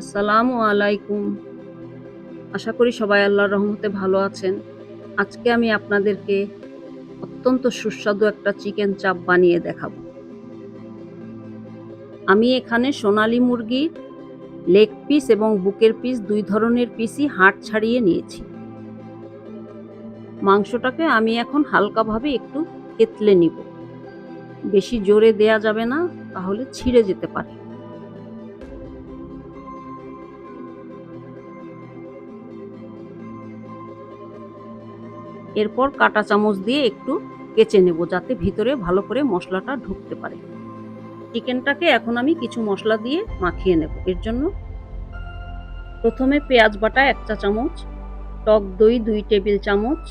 আসসালামু আলাইকুম। আশা করি সবাই আল্লাহর রহমতে ভালো আছেন। আজকে আমি আপনাদেরকে অত্যন্ত সুস্বাদু একটা চিকেন চাপ বানিয়ে দেখাবো। আমি এখানে সোনালী মুরগির লেগ পিস এবং বুকের পিস দুই ধরনের পিসই হাড় ছাড়িয়ে নিয়েছি। মাংসটাকে আমি এখন হালকাভাবে একটু থেতলে নিব। বেশি জোরে দেয়া যাবে না, তাহলে ছিঁড়ে যেতে পারে। এরপর কাটা চামচ দিয়ে একটু কেচে নেব যাতে ভিতরে ভালো করে মশলাটা ঢুকতে পারে। চিকেনটাকে এখন আমি কিছু মশলা দিয়ে মাখিয়ে নেব। এর জন্য প্রথমে পেঁয়াজ বাটা এক চা চামচ, টক দই দুই টেবিল চামচ,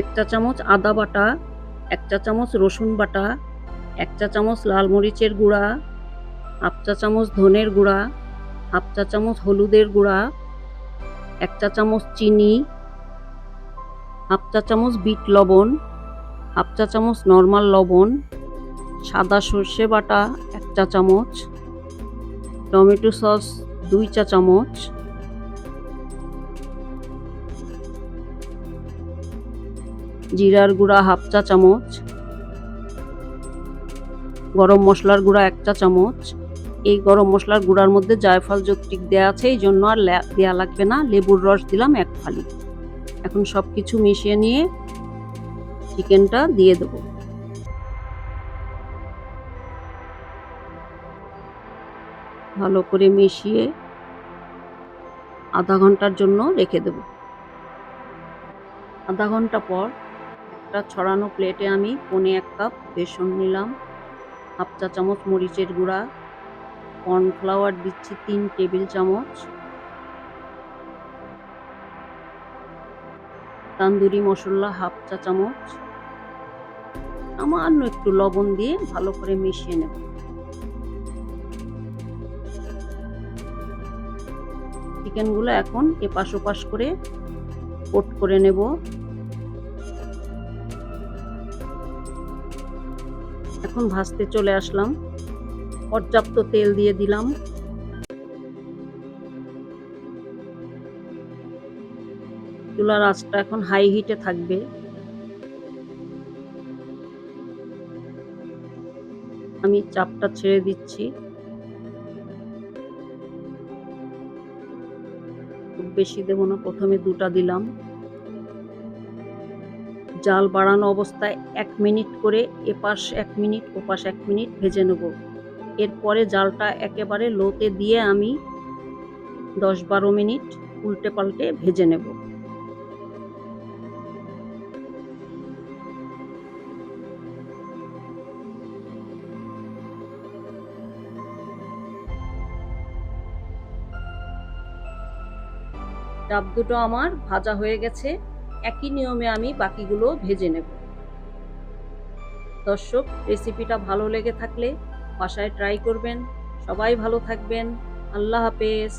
এক চা চামচ আদা বাটা, এক চা চামচ রসুন বাটা, এক চা চামচ লাল মরিচের গুঁড়া, হাফ চা চামচ ধনের গুঁড়া, হাফ চা চামচ হলুদের গুঁড়া এক চা চামচ চিনি, হাফ চা চামচ বিট লবণ, হাফ চা চামচ নর্মাল লবণ, সাদা সর্ষে বাটা এক চা চামচ টমেটো সস দুই চা চামচ জিরার গুঁড়া হাফ চা চামচ গরম মশলার গুঁড়া এক চা চামচ এই গরম মশলার গুঁড়ার মধ্যে জায়ফল যৌক্তিক দেওয়া আছে, এই জন্য আর দেওয়া লাগবে না। লেবুর রস দিলাম এক ফালি। এখন সব কিছু মিশিয়ে নিয়ে চিকেনটা দিয়ে দেবো। ভালো করে মিশিয়ে আধা ঘণ্টার জন্য রেখে দেব। আধা ঘণ্টা পর একটা ছড়ানো প্লেটে আমি পনে এক কাপ বেসন নিলাম, হাফ চা চামচ মরিচের গুঁড়া কর্নফ্লাওয়ার দিচ্ছি তিন টেবিল চামচ। তান্দুরি মশলা হাফ চা চামচ। সামান্য একটু লবণ দিয়ে ভালো করে মিশিয়ে নেব। চিকেনগুলো এখন এপাশ ওপাশ করে কোট করে নেব। এখন ভাজতে চলে আসলাম। পর্যাপ্ত তেল দিয়ে দিলাম। চুলার আঁচটা এখন হাই হিটে থাকবে। আমি চাপটা ছেড়ে দিচ্ছি। খুব বেশি দেবো না, প্রথমে দুটা দিলাম। জাল বাড়ানো অবস্থায় এক মিনিট করে এপাশ এক মিনিট, ওপাশ এক মিনিট ভেজে নেব। এরপরে জালটা একেবারে লোতে দিয়ে আমি দশ বারো মিনিট উল্টে পাল্টে ভেজে নেব। ডাব দুটো আমার ভাজা হয়ে গেছে, একই নিয়মে আমি বাকিগুলো ভেজে নেব। দর্শক রেসিপিটা ভালো লেগে থাকলে বাসায় ট্রাই করবেন। সবাই ভালো থাকবেন। আল্লাহ হাফেজ।